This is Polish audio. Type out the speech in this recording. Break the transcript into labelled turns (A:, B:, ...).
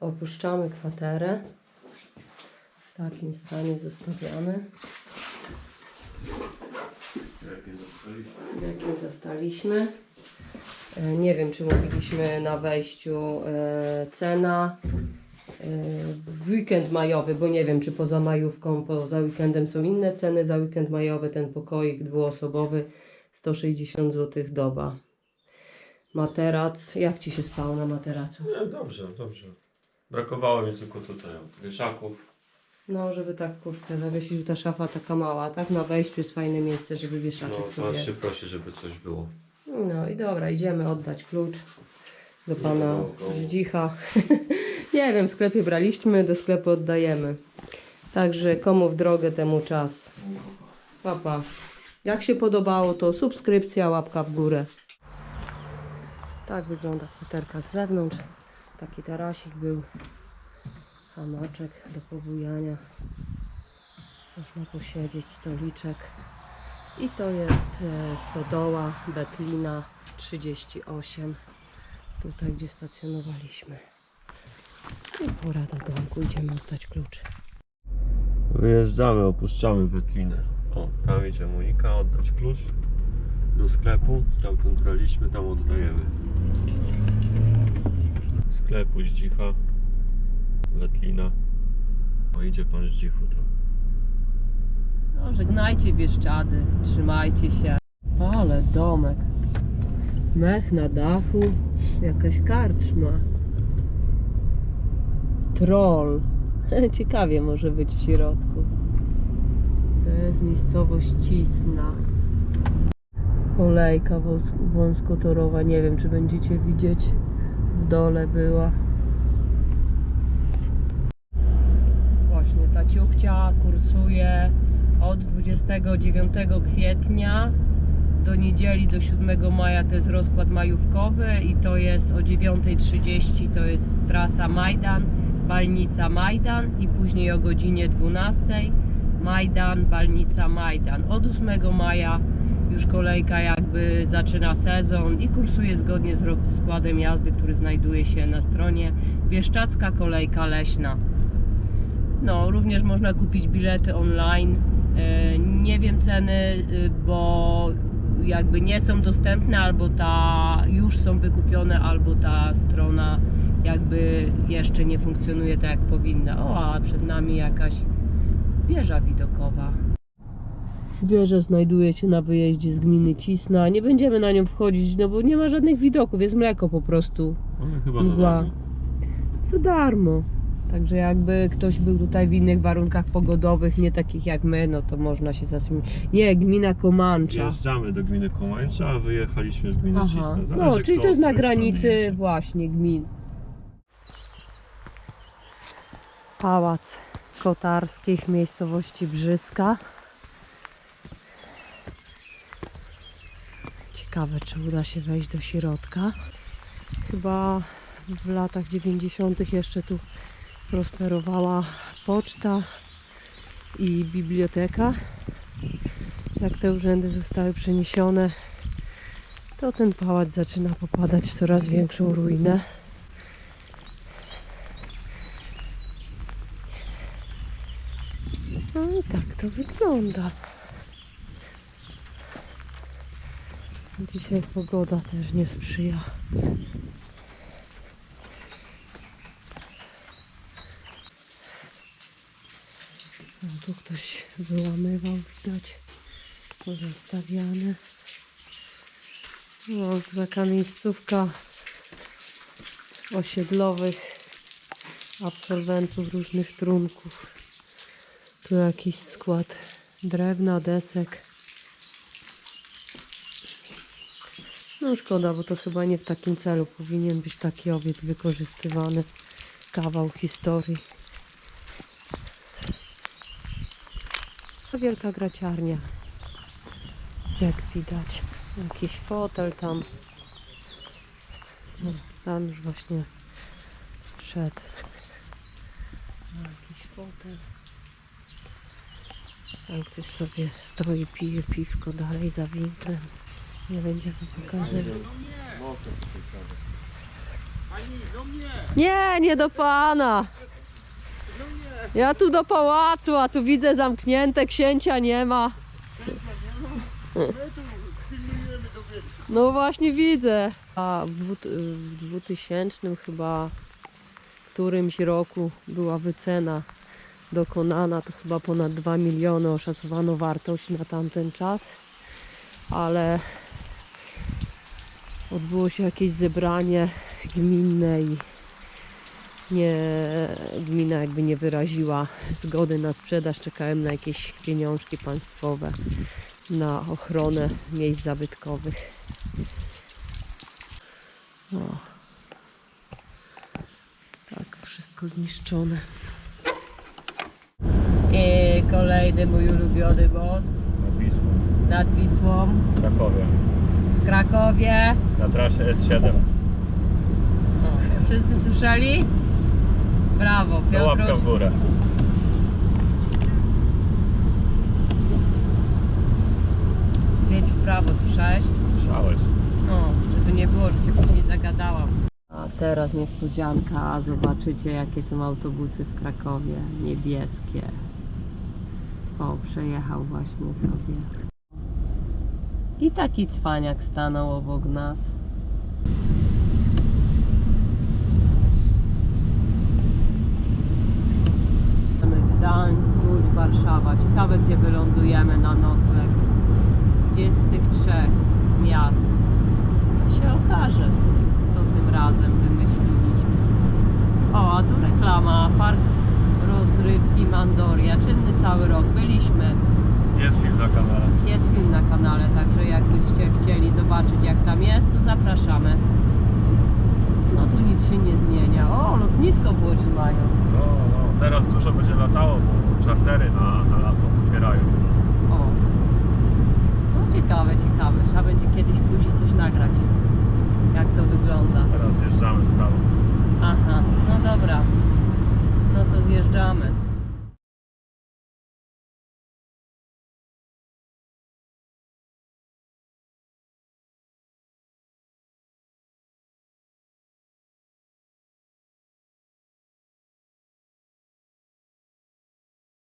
A: Opuszczamy kwaterę. W takim stanie zostawiamy, w jakim zostaliśmy. E, Nie wiem, czy mówiliśmy na wejściu e, cena e, w weekend majowy, bo nie wiem, czy poza majówką, poza weekendem są inne ceny. Za weekend majowy ten pokoik dwuosobowy 160 zł doba. Materac, jak Ci się spało na materacu?
B: Nie, dobrze, dobrze. Brakowało mi tylko tutaj wieszaków.
A: No, żeby tak kurtkę zawiesić, że ta szafa taka mała, tak? Na wejściu jest fajne miejsce, żeby
B: No,
A: wieszaczek
B: was się
A: sobie...
B: prosi, żeby coś było.
A: No i dobra, idziemy oddać klucz do pana. Zdzicha. Nie wiem, w sklepie braliśmy, do sklepu oddajemy. Także komu w drogę, temu czas. Papa. Jak się podobało, to subskrypcja, łapka w górę. Tak wygląda kwaterka z zewnątrz. Taki tarasik był. Hamaczek do pobujania. Można posiedzieć, stoliczek. I to jest e, stodoła Betlina 38. Tutaj, gdzie stacjonowaliśmy. I pora do domku. Idziemy oddać klucz.
B: Wyjeżdżamy, opuszczamy Wetlinę. O, tam idzie Monika oddać klucz do sklepu. Stamtąd braliśmy, tam oddajemy. Sklepu Zdzicha. Wetlina. O, idzie pan Zdzichu tam.
A: No, żegnajcie Bieszczady. Trzymajcie się. Ale domek. Mech na dachu. Jakaś karczma. Troll. Ciekawie może być w środku. To jest miejscowość Cisna. Kolejka wąs- wąskotorowa. Nie wiem, czy będziecie widzieć. W dole była. Właśnie ta ciuchcia kursuje od 29 kwietnia do niedzieli do 7 maja to jest rozkład majówkowy i to jest o 9.30 to jest trasa Majdan, Balnica Majdan i później o godzinie 12 Majdan, Balnica Majdan. Od 8 maja już kolejka jakby zaczyna sezon i kursuje zgodnie z rozkładem jazdy, który znajduje się na stronie Bieszczacka Kolejka Leśna. No, również można kupić bilety online. E, Nie wiem ceny, y, bo jakby nie są dostępne, albo ta już są wykupione, albo ta strona jakby jeszcze nie funkcjonuje tak jak powinna. O, a przed nami jakaś wieża widokowa. Wieża znajduje się na wyjeździe z gminy Cisna. Nie będziemy na nią wchodzić, no bo nie ma żadnych widoków, jest mleko po prostu.
B: Mamy chyba za
A: Mgła.
B: darmo.
A: za darmo. Także jakby ktoś był tutaj w innych warunkach pogodowych, nie takich jak my, no to można się zasłużyć. Nie, gmina Komancza.
B: Wjeżdżamy do gminy Komańcza, a wyjechaliśmy z gminy
A: Aha,
B: Cisna. Zależy,
A: no, czyli
B: kto
A: to jest
B: od
A: na
B: której strony
A: granicy
B: jedzie.
A: właśnie gmin. Pałac Kotarskich, miejscowości Brzyska. Ciekawe, czy uda się wejść do środka. Chyba w latach 90. jeszcze tu prosperowała poczta i biblioteka. Jak te urzędy zostały przeniesione, to ten pałac zaczyna popadać w coraz większą ruinę. No i tak to wygląda. Dzisiaj pogoda też nie sprzyja. No, tu ktoś wyłamywał, widać. Pozastawiane. No, taka miejscówka osiedlowych absolwentów różnych trunków. Tu jakiś skład drewna, desek. No szkoda, bo to chyba nie w takim celu powinien być taki obiekt wykorzystywany. Kawał historii. A wielka graciarnia. Jak widać. Jakiś fotel tam. No, tam już właśnie szedł. Jakiś fotel. Tam ktoś sobie stoi, pije piwko dalej za winklem. Nie będziemy pokazywać. Nie, nie do pana. Ja tu do pałacu, a tu widzę zamknięte, księcia nie ma. No właśnie widzę. A w dwu- w 2000 chyba którymś roku była wycena dokonana, to chyba ponad 2 miliony oszacowano wartość na tamten czas, ale odbyło się jakieś zebranie gminne i nie, gmina jakby nie wyraziła zgody na sprzedaż, czekałem na jakieś pieniążki państwowe na ochronę miejsc zabytkowych. O. Tak, wszystko zniszczone. I kolejny mój ulubiony most
B: Na Wisłą,
A: nad Wisłą
B: Krakowie.
A: W Krakowie.
B: Na trasie S7.
A: O, wszyscy słyszeli? Brawo,
B: To łapka w górę.
A: Zjedź w prawo, słyszałeś?
B: Słyszałeś?
A: O, żeby nie było, że cię później zagadałam. A teraz niespodzianka, zobaczycie jakie są autobusy w Krakowie, niebieskie. O, przejechał właśnie sobie. I taki cwaniak stanął obok nas. Gdańsk, Łódź, Warszawa. Ciekawe gdzie wylądujemy na nocleg. Gdzie z tych trzech miast się okaże, co tym razem wymyśliliśmy. O, a tu reklama, park rozrywki Mandoria, czynny cały rok, byliśmy.
B: Jest film na kanale.
A: Jest film na kanale, także jakbyście chcieli zobaczyć jak tam jest, to zapraszamy. No tu nic się nie zmienia. O, lotnisko w Łodzi mają.
B: No, no, teraz dużo będzie latało, bo czartery na, na lato otwierają.
A: O. No ciekawe, ciekawe. Trzeba będzie kiedyś i coś nagrać. Jak to wygląda.
B: Teraz zjeżdżamy w prawo.
A: Aha, no dobra. No to zjeżdżamy.